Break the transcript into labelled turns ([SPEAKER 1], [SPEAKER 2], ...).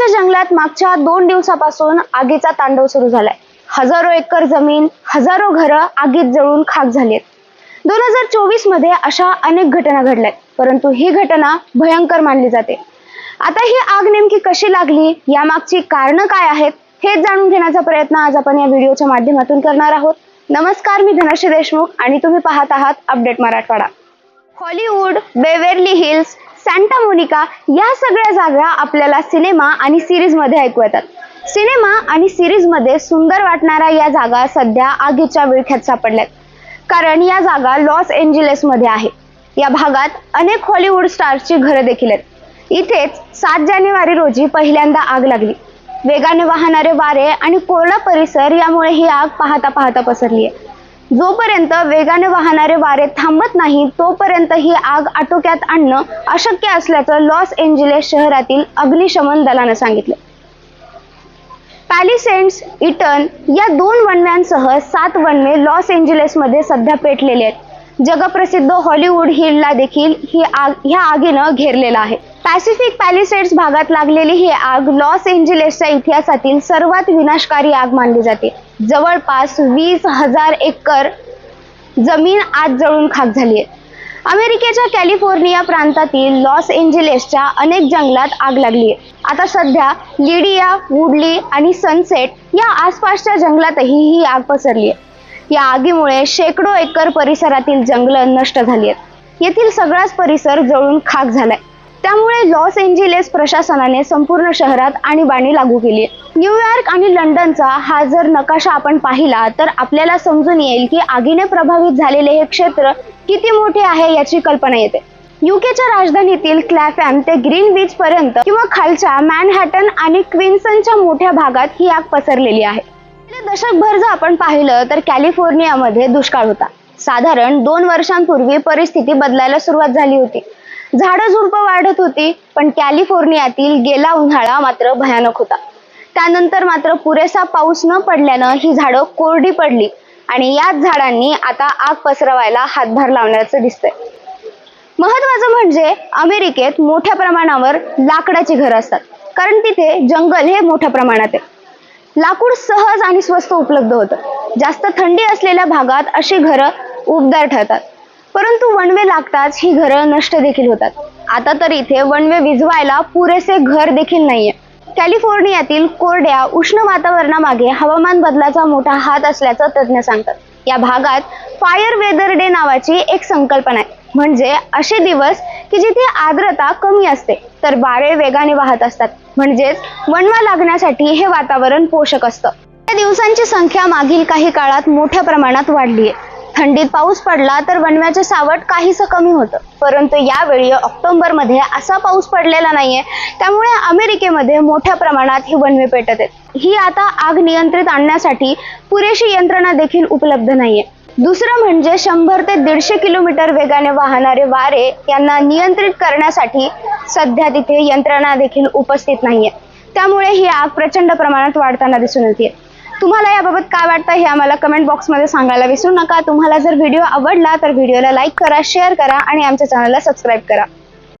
[SPEAKER 1] अमेरिकेच्या जंगलात मागच्या दोन दिवसापासून आगीचा तांडव सुरू झालाय. हजारो एकर जमीन हजारो घरं आगीत जळून खाक झाली आहेत दोन हजार चोवीसमध्ये अशा अनेक घटना घडल्यात परंतु ही घटना भयंकर मानली जाते. आता ही आग नेमकी कशी लागली यामागची कारणं काय आहेत हे जाणून घेण्याचा प्रयत्न आज आपण या व्हिडिओच्या माध्यमातून करणार आहोत. नमस्कार मी धनश्री देशमुख आणि तुम्ही पाहत आहात update Marathwada. Hollywood Beverly Hills Santa Monica या सगळ्या जागा आपल्याला सिनेमा आणि सिरीजमध्ये ऐकू येतात. सिनेमा आणि सिरीजमध्ये सुंदर वाटणाऱ्या या जागा सध्या आगीच्या विळख्यात सापडल्यात. कारण या जागा लॉस एंजिलेस मध्ये आहे. या भागात अनेक हॉलिवूड स्टार्सची घरं देखील आहेत. इथेच सात जानेवारी रोजी पहिल्यांदा आग लागली. वेगाने वाहणारे वारे आणि कोरडा परिसर यामुळे ही आग पाहता पाहता पसरली आहे जोपर्यंत वेगाने वाहणारे वारे थांबत नाही तोपर्यंत ही आग आटोक्यात आणणं अशक्य असल्याचं लॉस एंजिलेस शहरातील अग्निशमन दलानं सांगितलं. पॅलिसेंट्स इटन या दोन वणव्यांसह सात वणवे लॉस एंजिलेसमध्ये सध्या पेटलेले आहेत. जगप्रसिद्ध हॉलिवूड हिलला देखील ही आग ह्या आगीनं घेरलेला आहे. पॅसिफिक पॅलिसेड्स भागात लागलेली ही आग लॉस एंजलेसच्या इतिहासातील सर्वात विनाशकारी आग मानली जाते. जवळपास वीस हजार एकर जमीन आज जळून खाक झाली आहे. अमेरिकेच्या कॅलिफोर्निया प्रांतातील लॉस एंजलेसच्या अनेक जंगलात आग लागली आहे. आता सध्या लिडिया वुडली आणि सनसेट या आसपासच्या जंगलातही ही आग पसरली आहे. या आगीमुळे शेकडो एकर परिसरातील जंगलं नष्ट झाली आहेत. येथील सगळाच परिसर जळून खाक झालाय. त्यामुळे लॉस एंजिलेस प्रशासनाने संपूर्ण शहरात आणीबाणी लागू केली न्यूयॉर्क आणि लंडनचा हा जर नकाशा आपण पाहिला तर आपल्याला समजून येईल की आगीने प्रभावित झालेले हे क्षेत्र किती मोठे आहे याची कल्पना येते. युकेच्या राजधानीतील क्लॅफॅम ते ग्रीन बीच पर्यंत किंवा खालच्या मॅनहॅटन आणि क्विन्सनच्या मोठ्या भागात ही आग पसरलेली आहे. गेले दशकभर जर आपण पाहिलं तर कॅलिफोर्नियामध्ये दुष्काळ होता. साधारण दोन वर्षांपूर्वी परिस्थिती बदलायला सुरुवात झाली होती. झाडं झुडपं वाढत होती पण कॅलिफोर्नियातील गेला उन्हाळा मात्र भयानक होता. त्यानंतर मात्र पुरेसा पाऊस न पडल्यानं ही झाडं कोरडी पडली आणि याच झाडांनी आता आग पसरवायला हातभार लावण्याचं दिसतंय. महत्वाचं म्हणजे अमेरिकेत मोठ्या प्रमाणावर लाकडाची घरं असतात. कारण तिथे जंगल हे मोठ्या प्रमाणात आहे. लाकूड सहज आणि स्वस्त उपलब्ध होतं. जास्त थंडी असलेल्या भागात अशी घरं उबदार ठरतात. परंतु वणवे लागताच ही घरं नष्ट देखील होतात. आता तर इथे वणवे विझवायला पुरेसे घर देखील नाहीये. कॅलिफोर्नियातील कोरड्या उष्ण वातावरणामागे हवामान बदलाचा मोठा हात असल्याचं तज्ज्ञ सांगतात. या भागात फायर वेदर डे नावाची एक संकल्पना आहे. म्हणजे असे दिवस की जिथे आर्द्रता कमी असते तर वारे वेगाने वाहत असतात. म्हणजेच वणवा लागण्यासाठी हे वातावरण पोषक असतं. या दिवसांची संख्या मागील काही काळात मोठ्या प्रमाणात वाढली आहे. थंडीत पाऊस पडला तर वणव्याचे सावट काहीसं कमी होतं. परंतु यावेळी ऑक्टोबरमध्ये असा पाऊस पडलेला नाहीये. त्यामुळे अमेरिकेमध्ये मोठ्या प्रमाणात ही वणवे पेटत आहेत. ही आता आग नियंत्रित आणण्यासाठी पुरेशी यंत्रणा देखील उपलब्ध नाहीये. दुसरं म्हणजे शंभर ते दीडशे किलोमीटर वेगाने वाहणारे वारे यांना नियंत्रित करण्यासाठी सध्या तिथे यंत्रणा देखील उपस्थित नाहीये. त्यामुळे ही आग प्रचंड प्रमाणात वाढताना दिसून येते. तुम्हाला याबाबत काय वाटतं हे आम्हाला कमेंट बॉक्समध्ये सांगायला विसरू नका. तुम्हाला जर व्हिडिओ आवडला तर व्हिडिओला लाईक करा शेअर करा आणि आमच्या चॅनलला सबस्क्राईब करा.